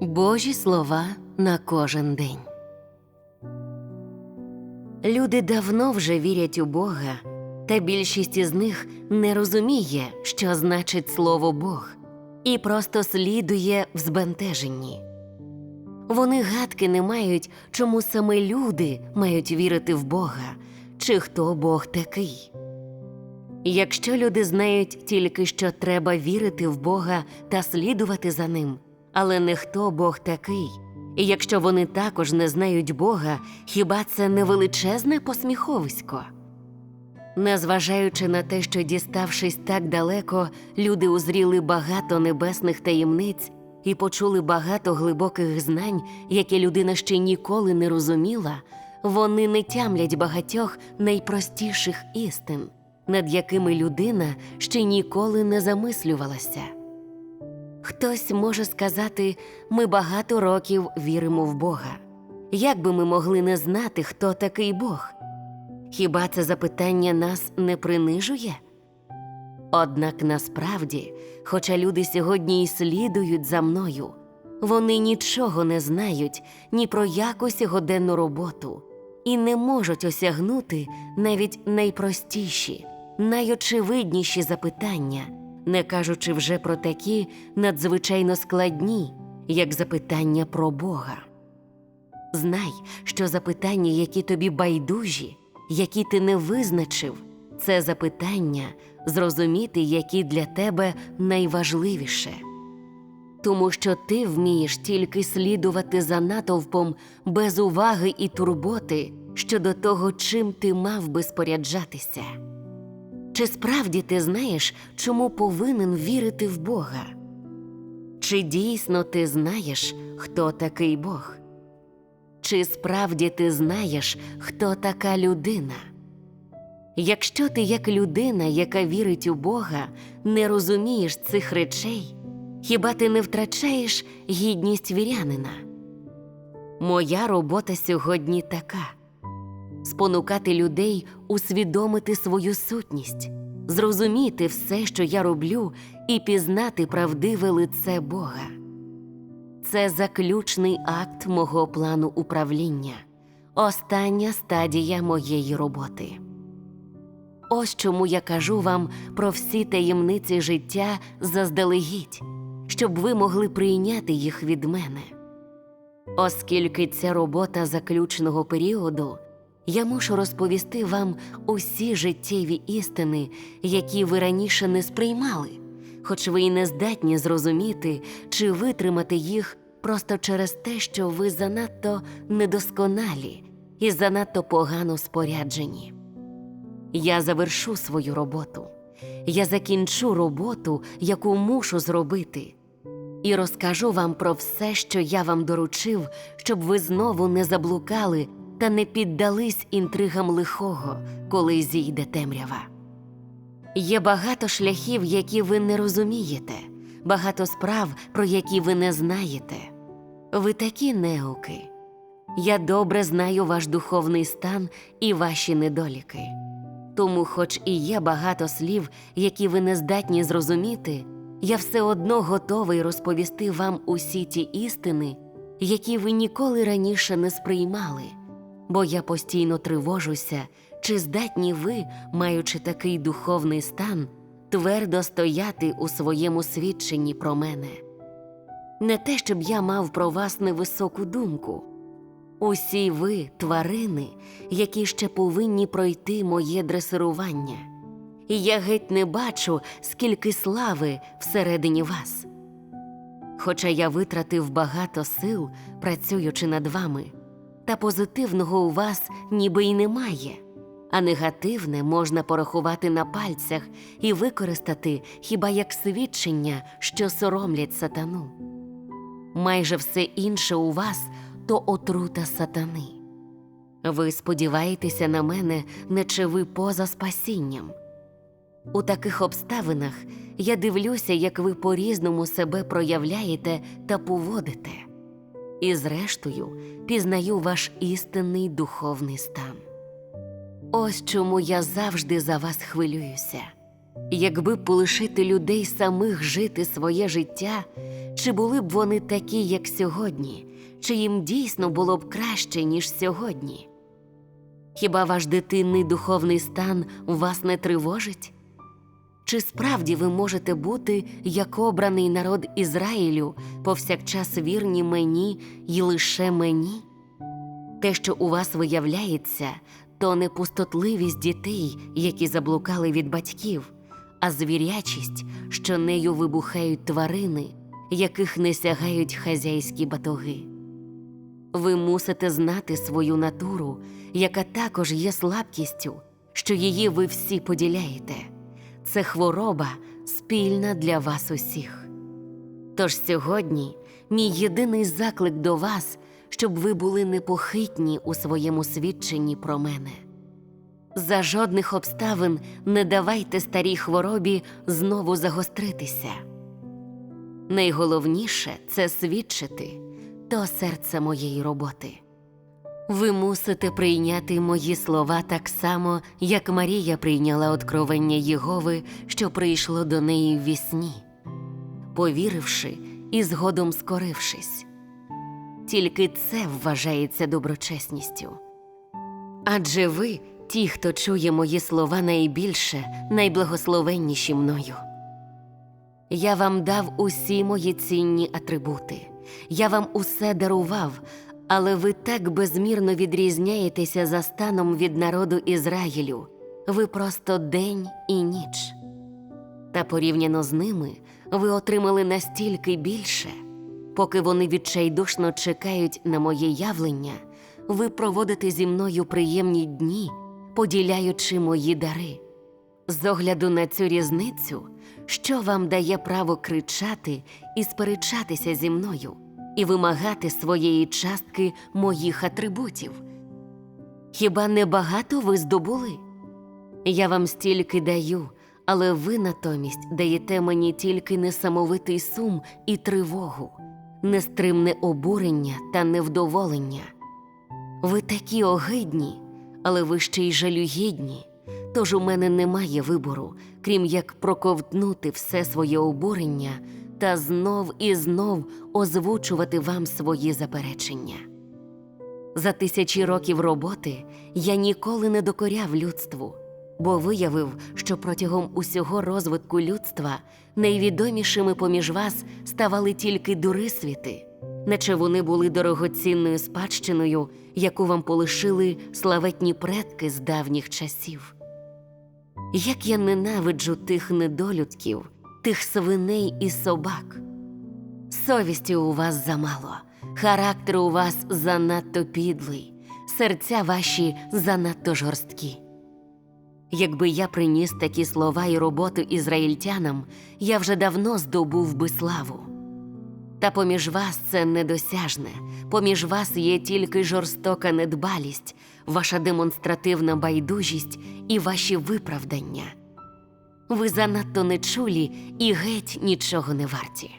Божі слова на кожен день. Люди давно вже вірять у Бога, та більшість із них не розуміє, що значить слово Бог, і просто слідує в збентеженні. Вони гадки не мають, чому саме люди мають вірити в Бога, чи хто Бог такий. Якщо люди знають тільки, що треба вірити в Бога та слідувати за ним, але не хто Бог такий, і якщо вони також не знають Бога, хіба це не величезне посміховисько? Незважаючи на те, що діставшись так далеко, люди узріли багато небесних таємниць і почули багато глибоких знань, які людина ще ніколи не розуміла, вони не тямлять багатьох найпростіших істин, над якими людина ще ніколи не замислювалася. Хтось може сказати, ми багато років віримо в Бога. Як би ми могли не знати, хто такий Бог? Хіба це запитання нас не принижує? Однак насправді, хоча люди сьогодні і слідують за мною, вони нічого не знають ні про яку сьогоденну роботу і не можуть осягнути навіть найпростіші, найочевидніші запитання, не кажучи вже про такі надзвичайно складні, як запитання про Бога. Знай, що запитання, які тобі байдужі, які ти не визначив, це запитання, зрозуміти, які для тебе найважливіше. Тому що ти вмієш тільки слідувати за натовпом без уваги і турботи щодо того, чим ти мав би споряджатися. Чи справді ти знаєш, чому повинен вірити в Бога? Чи дійсно ти знаєш, хто такий Бог? Чи справді ти знаєш, хто така людина? Якщо ти, як людина, яка вірить у Бога, не розумієш цих речей, хіба ти не втрачаєш гідність вірянина? Моя робота сьогодні така спонукати людей усвідомити свою сутність, зрозуміти все, що я роблю, і пізнати правдиве лице Бога. Це заключний акт мого плану управління, остання стадія моєї роботи. Ось чому я кажу вам про всі таємниці життя заздалегідь, щоб ви могли прийняти їх від мене. Оскільки ця робота заключного періоду, я мушу розповісти вам усі життєві істини, які ви раніше не сприймали, хоч ви й не здатні зрозуміти чи витримати їх просто через те, що ви занадто недосконалі і занадто погано споряджені. Я завершу свою роботу, я закінчу роботу, яку мушу зробити, і розкажу вам про все, що я вам доручив, щоб ви знову не заблукали та не піддались інтригам лихого, коли зійде темрява. Є багато шляхів, які ви не розумієте, багато справ, про які ви не знаєте. Ви такі неуки. Я добре знаю ваш духовний стан і ваші недоліки. Тому, хоч і є багато слів, які ви не здатні зрозуміти, я все одно готовий розповісти вам усі ті істини, які ви ніколи раніше не сприймали, бо я постійно тривожуся, чи здатні ви, маючи такий духовний стан, твердо стояти у своєму свідченні про мене. Не те, щоб я мав про вас невисоку думку. Усі ви тварини, які ще повинні пройти моє дресирування, і я геть не бачу, скільки слави всередині вас. Хоча я витратив багато сил, працюючи над вами, та позитивного у вас ніби й немає, а негативне можна порахувати на пальцях і використати хіба як свідчення, що соромлять сатану. Майже все інше у вас то отрута сатани. Ви сподіваєтеся на мене, наче ви поза спасінням. У таких обставинах я дивлюся, як ви по різному себе проявляєте та поводите, і, зрештою, пізнаю ваш істинний духовний стан. Ось чому я завжди за вас хвилююся. Якби полишити людей самих жити своє життя, чи були б вони такі, як сьогодні, чи їм дійсно було б краще, ніж сьогодні? Хіба ваш дитинний духовний стан вас не тривожить? Чи справді ви можете бути як обраний народ Ізраїлю, повсякчас вірні мені і лише мені? Те, що у вас виявляється, то не пустотливість дітей, які заблукали від батьків, а звірячість, що нею вибухають тварини, яких не сягають хазяйські батоги. Ви мусите знати свою натуру, яка також є слабкістю, що її ви всі поділяєте. Це хвороба спільна для вас усіх. Тож сьогодні мій єдиний заклик до вас, щоб ви були непохитні у своєму свідченні про мене. За жодних обставин не давайте старій хворобі знову загостритися. Найголовніше це свідчити то серце моєї роботи. Ви мусите прийняти мої слова так само, як Марія прийняла откровення Єгови, що прийшло до неї в вісні, повіривши і згодом скорившись. Тільки це вважається доброчесністю. Адже ви, ті, хто чує мої слова найбільше, найблагословенніші мною. Я вам дав усі мої цінні атрибути, я вам усе дарував, але ви так безмірно відрізняєтеся за станом від народу Ізраїлю. Ви просто день і ніч. Та порівняно з ними ви отримали настільки більше, поки вони відчайдушно чекають на моє явлення, ви проводите зі мною приємні дні, поділяючи мої дари. З огляду на цю різницю, що вам дає право кричати і сперечатися зі мною, і вимагати своєї частки моїх атрибутів? Хіба не багато ви здобули? Я вам стільки даю, але ви натомість даєте мені тільки несамовитий сум і тривогу, нестримне обурення та невдоволення. Ви такі огидні, але ви ще й жалюгідні. Тож у мене немає вибору, крім як проковтнути все своє обурення та знов і знов озвучувати вам свої заперечення. За тисячі років роботи я ніколи не докоряв людству, бо виявив, що протягом усього розвитку людства найвідомішими поміж вас ставали тільки дурисвіти, наче вони були дорогоцінною спадщиною, яку вам полишили славетні предки з давніх часів. Як я ненавиджу тих недолюдків, тих свиней і собак. Совісті у вас замало, характер у вас занадто підлий, серця ваші занадто жорсткі. Якби я приніс такі слова і роботу ізраїльтянам, я вже давно здобув би славу. Та поміж вас це недосяжне, поміж вас є тільки жорстока недбалість, ваша демонстративна байдужість і ваші виправдання. Ви занадто нечулі і геть нічого не варті.